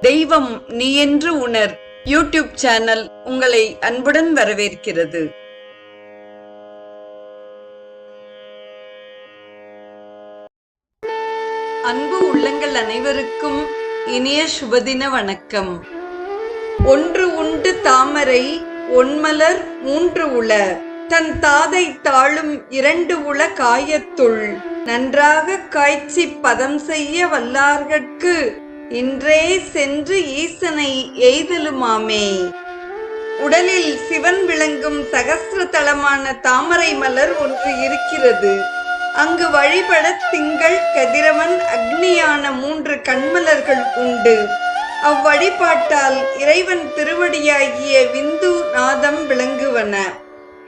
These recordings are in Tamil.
தெய்வம் நீ என்று உணர். யூடியூப் சேனல் உங்களை அன்புடன் வரவேற்கிறது. அன்பு உள்ளங்கள் அனைவருக்கும் இனிய சுபதின வணக்கம். ஒன்று உண்டு தாமரை ஒன்மலர் மூன்று உள தன் தாதை தாழும் இரண்டு உள காயத்துள். நன்றாக காய்ச்சி பதம் செய்ய வல்லார்கட்கு. இன்றே சென்று ஈசனை எய்தலுமாமே. உடலில் சிவன் விளங்கும் சகஸ்ர தலமான தாமரை மலர் ஒன்று இருக்கிறது. அங்கு வழிபட திங்கள் கதிரவன் அக்னியான மூன்று கண்மலர்கள் உண்டு. அவ்வழிபாட்டால் இறைவன் திருவடியாகிய விந்து நாதம் விளங்குவன.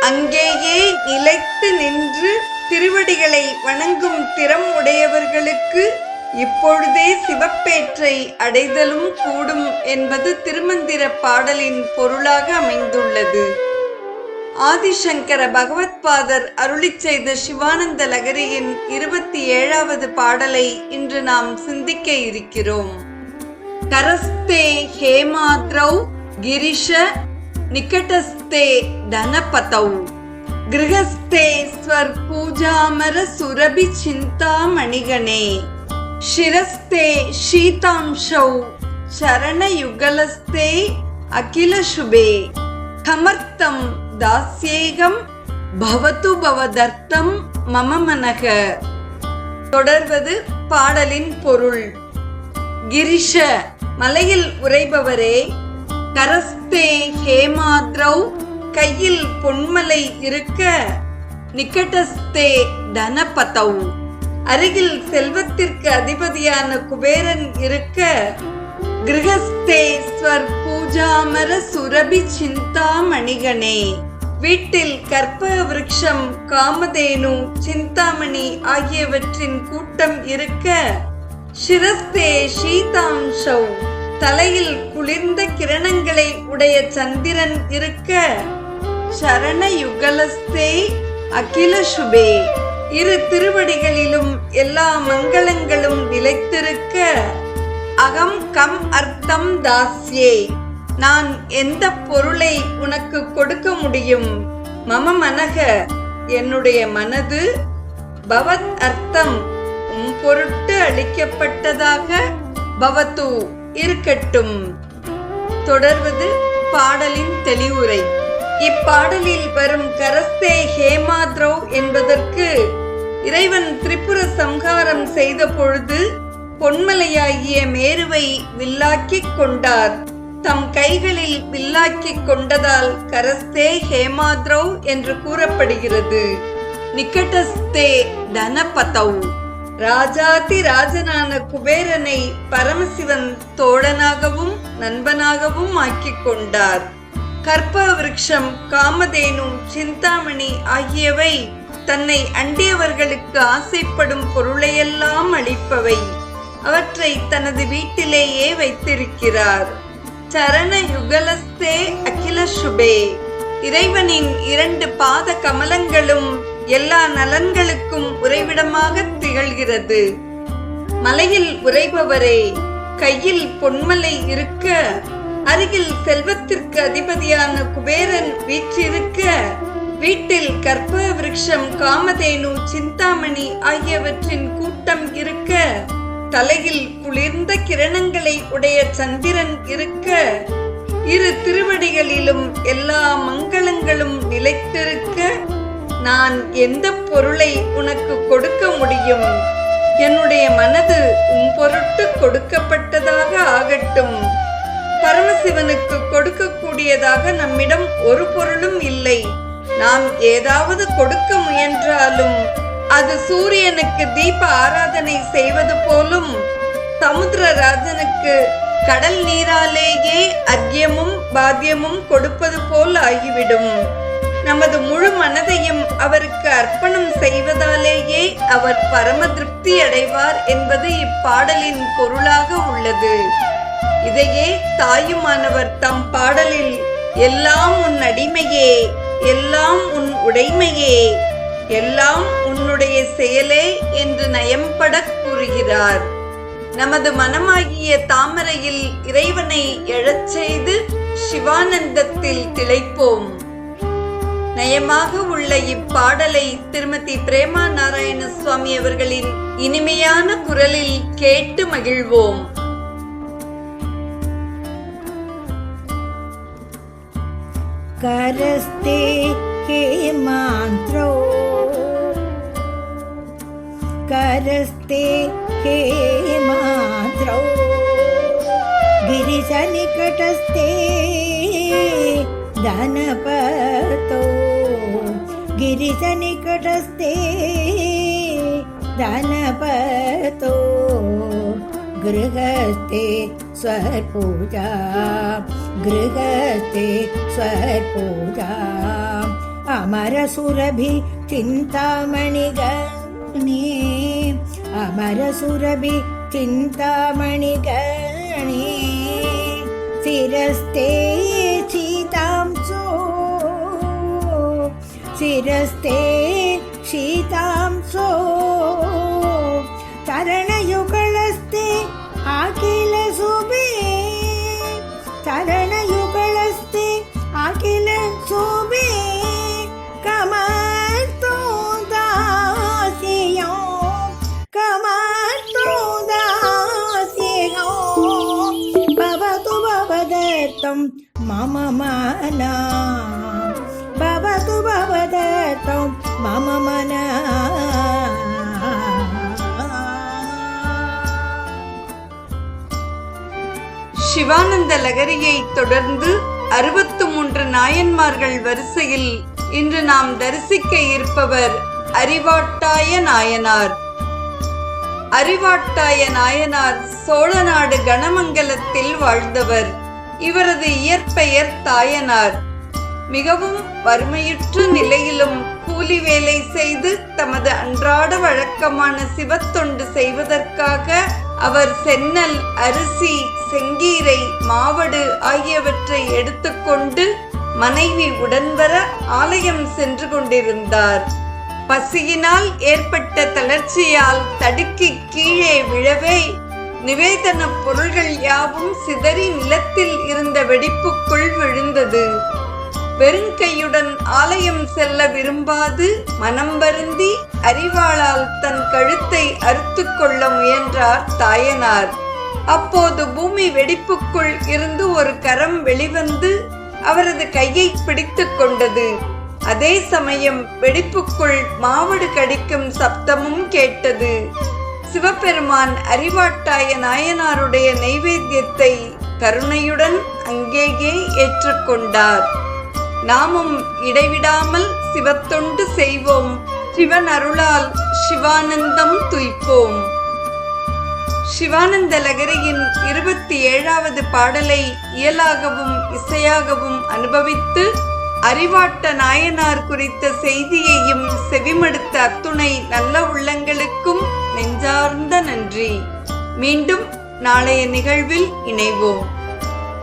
அங்கேயே நிலைத்து நின்று திருவடிகளை வணங்கும் திறம் உடையவர்களுக்கு இப்பொழுதே சிவப்பேற்றை அடைதலும் கூடும் என்பது திருமந்திர பாடலின் பொருளாக அமைந்துள்ளது. ஆதிசங்கர பகவத்பாதர் அருளி செய்த சிவானந்த லகரியின் இருபத்தி ஏழாவது பாடலை இன்று நாம் சிந்திக்க இருக்கிறோம். கரஸ்தே ஹேமாத்ரௌ கிரிஷ நிகடஸ்தே தனபதௌ. கிரகஸ்தே ஸ்வர் பூஜாமர சுரபி சிந்தாமணிகனே. ಶಿರಸ್ತೆ ಶೀತಾಂಶೌ ಚರಣಯುಗಲಸ್ತೆ ಅಖಿಲ ಶುಭೆ ಕಮರ್ಥಂ தாஸ்யேகம் பவத்து பவதர்த்தம் மம மனக தொடர்வது பாடலின் பொருள் கிரிஷ மலையில் உரைபவரே கரஸ்தே ஹேமாத்ரௌ கையில் பொன்மலை இருக்க நிக்கட்டஸ்தே தனபதௌ அருகில் செல்வத்திற்கு அதிபதியான குபேரன் இருக்க கிரகஸ்தேஸ்வர் பூஜாமர சுரபி சிந்தாமணிகனே. வீட்டில் கற்ப விருட்சம் காமதேனு சிந்தாமணி ஆகியவற்றின் கூட்டம் இருக்க சிரஸ்தே சீதாம்சௌ. தலையில் குளிர்ந்த கிரணங்களை உடைய சந்திரன் இருக்க சரண யுகலஸ்தே அகில சுபே இரு திருவடிகளிலும் எல்லா மங்களங்களும் நிலைத்திருக்க அகம் கம் அர்த்தம் தாஸ்யே. நான் எந்த பொருளை உனக்கு கொடுக்க முடியும்? மம மனக என்னுடைய மனது பவத் அர்த்தம். உம் பொருட்டு அளிக்கப்பட்டதாக பவத்து இருக்கட்டும். தொடர்வது பாடலின் தெளிவுரை. இப்பாடலில் வரும் கரஸ்தே ஹேமாத்ரோ என்பதற்கு இறைவன் திரிபுர சம்ஹாரம் செய்த பொழுது பொன்மலையாகிய மேருவை வில்லாக்கிக் கொண்டார். தம் கைகளில் வில்லாக்கிக் கொண்டதால் கரஸ்தே ஹேமாத்ரௌ என்று கூறப்படுகிறது. நிக்கட்டஸ்தே தனபதௌ. ராஜாதி ராஜனான குபேரனை பரமசிவன் தோழனாகவும் நண்பனாகவும் ஆக்கிக் கொண்டார். கற்ப விருட்சம் காமதேனு சிந்தாமணி ஆகியவை தன்னை அண்டியவர்களுக்கு ஆசைப்படும் பொருளையெல்லாம் அளிப்பவை. அவற்றை தனது வீட்டிலேயே வைத்திருக்கிறார். சரண யுகலஸ்தே அகில சுபே. இறைவனின் இரண்டு பாத கமலங்களும் எல்லா நலன்களுக்கும் உறைவிடமாக திகழ்கிறது. மலையில் உறைபவரே கையில் பொன்மலை இருக்க அருகில் செல்வத்திற்கு அதிபதியான குபேரன் வீற்றிருக்க வீட்டில் கற்ப விருட்சம் காமதேனு சிந்தாமணி ஆகியவற்றின் கூட்டம் இருக்க தலையில் குளிர்ந்த கிரணங்களை உடைய சந்திரன் இருக்க இரு திருவடிகளிலும் எல்லா மங்களங்களும் நிலைத்திருக்க நான் எந்த பொருளை உனக்கு கொடுக்க முடியும்? என்னுடைய மனது உன் பொருட்டு கொடுக்கப்பட்டதாக ஆகட்டும். பரமசிவனுக்கு கொடுக்கக்கூடியதாக நம்மிடம் ஒரு பொருளும் இல்லை. நாம் ஏதாவது கொடுக்க முயன்றாலும் அது சூரியனுக்கு தீப ஆராதனை செய்வது போலும் சமுத்திரராஜனுக்கு கடல் நீராலேயே அர்க்கியமும் பாத்தியமும் கொடுப்பது போல் ஆகிவிடும். நமது முழு மனதையும் அவருக்கு அர்ப்பணம் செய்வதாலேயே அவர் பரம திருப்தி அடைவார் என்பது இப்பாடலின் பொருளாக உள்ளது. இதையே தாயுமானவர் தம் பாடலில் எல்லாம் உன் அடிமையே எல்லாம் உன் உடைமையே எல்லாம் உன்னுடைய செயலே என்று நயம்படக் கூறுகிறார். நமது மனமாகிய தாமரையில் இறைவனை எழச் செய்து சிவானந்தத்தில் திளைப்போம். நயமாக உள்ள இப்பாடலை திருமதி பிரேமா நாராயண சுவாமி அவர்களின் இனிமையான குரலில் கேட்டு மகிழ்வோம். करस्ते हे मान्त्रो करस्ते हे मान्त्रो गिरिशनिकटस्ते धनपतो गिरिशनिकटस्ते धनपतो गृहस्ते स्वपूजा गृहस्थे स्वपूजा अमरसुरभि चिन्तामणिगणे अमरसुरभि चिन्तामणिगणे शिरस्ते शीतांसो शिरस्ते शीतांसो चरणयुगलस्ते மனத்தோம் மம மன. சிவானந்த லகரியை தொடர்ந்து அறுபத்து மூன்று நாயன்மார்கள் வரிசையில் இன்று நாம் தரிசிக்க இருப்பவர் அறிவாட்டாய நாயனார். அறிவாட்டாய நாயனார் சோழ நாடு கணமங்கலத்தில் வாழ்ந்தவர். இவரது இயற்பெயர் தாயனார். மிகவும் வறுமையுற்ற நிலையிலும் கூலி வேலை செய்து தமது அன்றாட வழக்கமான சிவத்தொண்டு செய்வதற்காக அவர் சென்னல் அரிசி செங்கீரை மாவடு ஆகியவற்றை எடுத்துக்கொண்டு மனைவி உடன்வர ஆலயம் சென்று கொண்டிருந்தார். பசியினால் ஏற்பட்ட தளர்ச்சியால் தடுக்கி கீழே விழவே நிவேதன பொருள்கள் யாவும் சிதறி நிலத்தில் இருந்த வெடிப்புக்குள் விழுந்தது. வெறுங்கையுடன் ஆலயம் செல்ல விரும்பாது மனம் வருந்தி அறிவாளால் தன் கழுத்தை அறுத்து கொள்ள முயன்றார் தாயனார். அப்போது பூமி வெடிப்புக்குள் இருந்து ஒரு கரம் வெளிவந்து அவரது கையை பிடித்து கொண்டது. அதே சமயம் வெடிப்புக்குள் மாவடு கடிக்கும் சப்தமும் கேட்டது. சிவபெருமான் அறிவாட்டாய நாயனாருடைய நைவேத்தியத்தை கருணையுடன் அங்கேயே ஏற்றுக்கொண்டார் நாமும் இடைவிடாமல் சிவத்தொண்டு செய்வோம். சிவன் அருளால் சிவானந்தம் துய்ப்போம். சிவானந்த லகரியின் இருபத்தி ஏழாவது பாடலை இயலாகவும் இசையாகவும் அனுபவித்து அறிவாட்ட நாயனார் குறித்த செய்தியையும் செவிமடுத்த அத்துணை நல்ல உள்ளங்களுக்கும் நெஞ்சார்ந்த நன்றி. மீண்டும் நாளைய நிகழ்வில் இணைவோம்.